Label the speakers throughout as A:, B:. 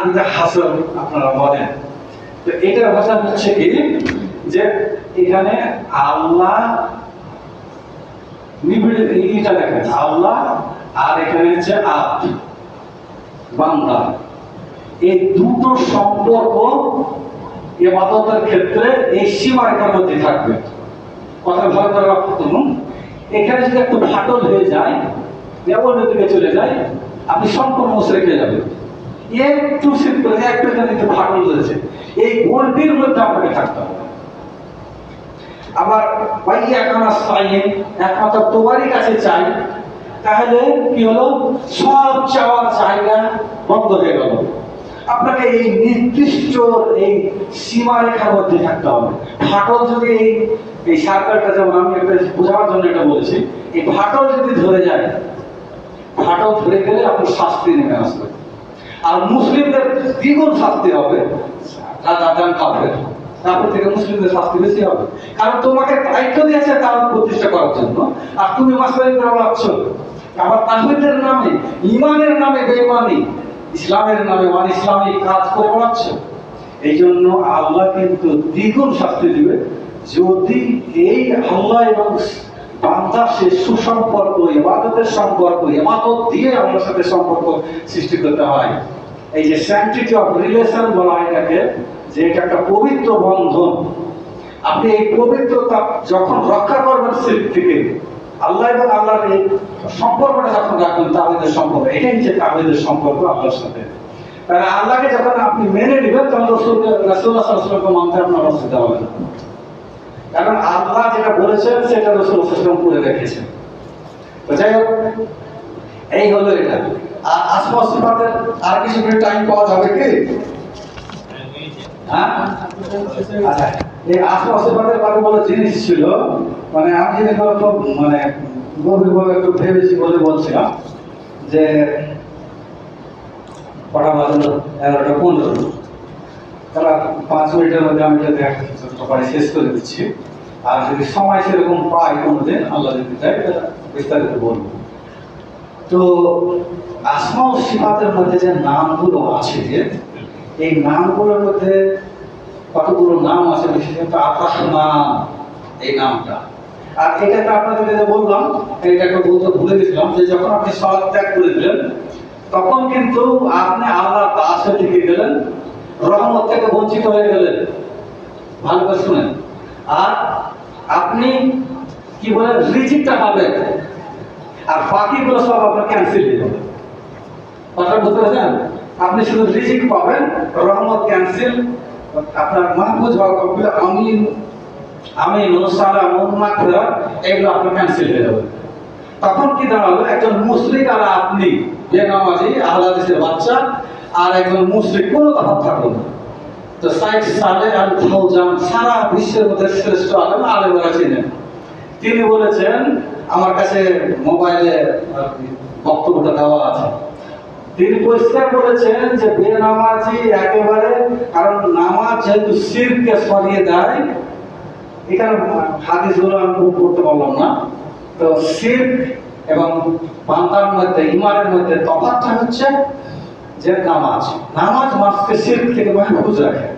A: আরবিতে হাসন আপনারা বলেন। তো এটার ভাষা হচ্ছে কি? যে এখানে আল্লাহ নিবিড় এইটা দেখেন আল্লাহ আর এখানে হচ্ছে আপ বান্দা। এই দুটো সম্পর্ক এবাদতের ক্ষেত্রে এই সীমারেখার মধ্যে থাকবে। কথা ভয় করে করুন এখানে যদি একটু ফাটল হয়ে যায় অন্য দিকে চলে যায়, আপনি সম্পূর্ণ মুসরে খেয়ে যাবেন। একটু করে, একটু একটু ফাটল এই গন্ডির মধ্যে আপনাকে থাকতে হবে। আবার কানা স্থায়ী একমাত্র তোমারই কাছে চাই, তাহলে কি হলো? সব চাওয়ার জায়গা বন্ধ হয়ে গেল। আপনাকে এই নির্দিষ্ট এই সীমারেখার মধ্যে থাকতে হবে। ফাটল যদি এই এই সার্কেলটা যেমন আমি একটা বোঝাবার জন্য এটা বলেছি, এই ফাটল যদি ধরে যায়, ফাটল ধরে গেলে আপনি শাস্তি নেমে আসবে আর মুসলিমদের দ্বিগুণ শাস্তি হবে। রাজা দান কাপড়ের তারপর থেকে মুসলিমদের শাস্তি বেশি হবে। কারণ তোমাকে দায়িত্ব দিয়েছে তার প্রতিষ্ঠা করার জন্য। আর তুমি মাস্টারি করে বেড়াচ্ছ আবার তাহিদের নামে ইমানের নামে বেইমানি ইসলামের নামে মানে ইসলামিক কাজ করে বেড়াচ্ছ এই জন্য আল্লাহ কিন্তু দ্বিগুণ শাস্তি দিবে। যদি এই আল্লাহ এবং বান্দার সে সুসম্পর্ক, ইবাদতের সম্পর্ক, ইবাদত দিয়ে আল্লাহর সাথে সম্পর্ক সৃষ্টি করতে হয়। এই যে স্যাংটিটি অফ রিলেশন বলা হয় এটাকে, যে এটা একটা পবিত্র বন্ধন। আপনি এই পবিত্রতা যখন রক্ষা করবেন শিল্প থেকে, আল্লাহ এবং আল্লাহর এই সম্পর্কটা যখন রাখবেন তাহিদের সম্পর্ক, এটাই হচ্ছে তাহিদের সম্পর্ক আল্লাহর সাথে। তাহলে আল্লাহকে যখন আপনি মেনে নেবেন, তখন রসুলকে রসুল্লাহ মানতে আপনার অসুবিধা হবে না। কারণ আল্লাহ যেটা বলেছেন, সেটা রসুল সাল্লাম করে রেখেছেন। তো যাই হোক, এই হলো এটা। আর আসমা সিফাতের আর কিছু মিনিট টাইম পাওয়া যাবে কি? হ্যাঁ? আচ্ছা এই আসমা সিফাতের বারে বলে জিনিস ছিল? মানে আমি জিনিসগুলো খুব মানে গভীরভাবে একটু ভেবেছি বলে বলছিলাম, যে কটা বাজলো? এগারোটা পনেরো। তারা পাঁচ মিনিটের মধ্যে আমি যদি একটা সবাই শেষ করে দিচ্ছি, আর যদি সময় সেরকম পাই কোনোদিন, আল্লাহ যদি চাই বিস্তারিত বলব। তো আসমা ও সিফাতের মধ্যে যে নামগুলো আছে এই নামগুলোর মধ্যে কতগুলো নাম আছে, বিশেষত আকাশ নাম এই নামটা। আর এটাকে আপনাদেরকে যে বললাম এটাকে বলতে ভুলে গেছিলাম, যে যখন আপনি সৎ ত্যাগ করে দিলেন, তখন কিন্তু আপনি আল্লাহ দাসের দিকে গেলেন রহমত থেকে বঞ্চিত হয়ে গেলেন। ভালো করে শুনেন। আর আপনি কি বলে রিজিকটা পাবেন। আর বাকিগুলো সব আপনার ক্যান্সেল হয়ে যাবে। কথা বুঝতে পারছেন? আপনি শুধু রিজিক পাবেন, রহমত ক্যান্সেল আপনার মাহফুজ হওয়া কমপ্লিট আমি আমি নুসালা মোহাম্মদ ফেরা এগুলো আপনার ক্যান্সেল হয়ে যাবে। তখন কি দাঁড়াল? একজন মুসলিম আর আপনি। বেনামাজি আহলাদিসের বাচ্চা আর একজন মুসলিম, কোনো তফাৎ থাকল না। তো সাইড সালে আল ফাউজান সারা বিশ্বের মধ্যে শ্রেষ্ঠ আলেম, আলেমরা চিনেন। তিনি বলেছেন, আমার কাছে মোবাইলে বক্তব্যটা দেওয়া আছে। তিনি পরিষ্কার বলেছেন যে বেনামাজি একেবারে, কারণ নামাজ যেহেতু শিরকে সরিয়ে দেয়, এখানে হাদিসগুলো আমি করতে পারলাম না। তো শির এবং বান্দার মধ্যে, ইমানের মধ্যে তফাৎটা হচ্ছে যে নামাজ নামাজ মানুষকে শির থেকে মাহফুজ রাখে।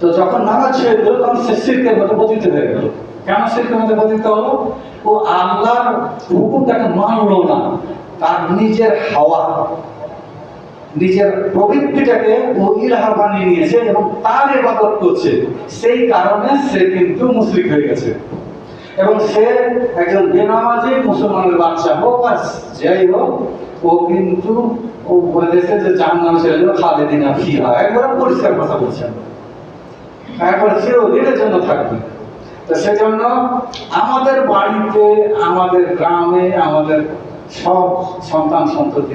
A: তো যখন নামাজ ছেড়ে দিল, তখন সে শিরকের মধ্যে পতিত হয়ে গেল। কেন শিরকের মধ্যে পতিত হলো? ও আল্লাহর হুকুমটাকে মানলো না। তার নিজের হাওয়া, নিজের প্রবৃত্তিটাকে ও ইলাহা বানিয়ে নিয়েছে এবং তার ইবাদত করছে। সেই কারণে সে কিন্তু মুশরিক হয়ে গেছে। এবং সে একজন বেনামাজি মুসলমানের বাচ্চা হোক আর যাই হোক, ও কিন্তু ও বলে দিয়েছে যে যার নাম দিনা ফি হয় একবার পরিষ্কার কথা বলছেন। একবার চিরদিনের জন্য থাকবে। তো সেজন্য আমাদের বাড়িতে, আমাদের গ্রামে, আমাদের সব সন্তান সন্ততি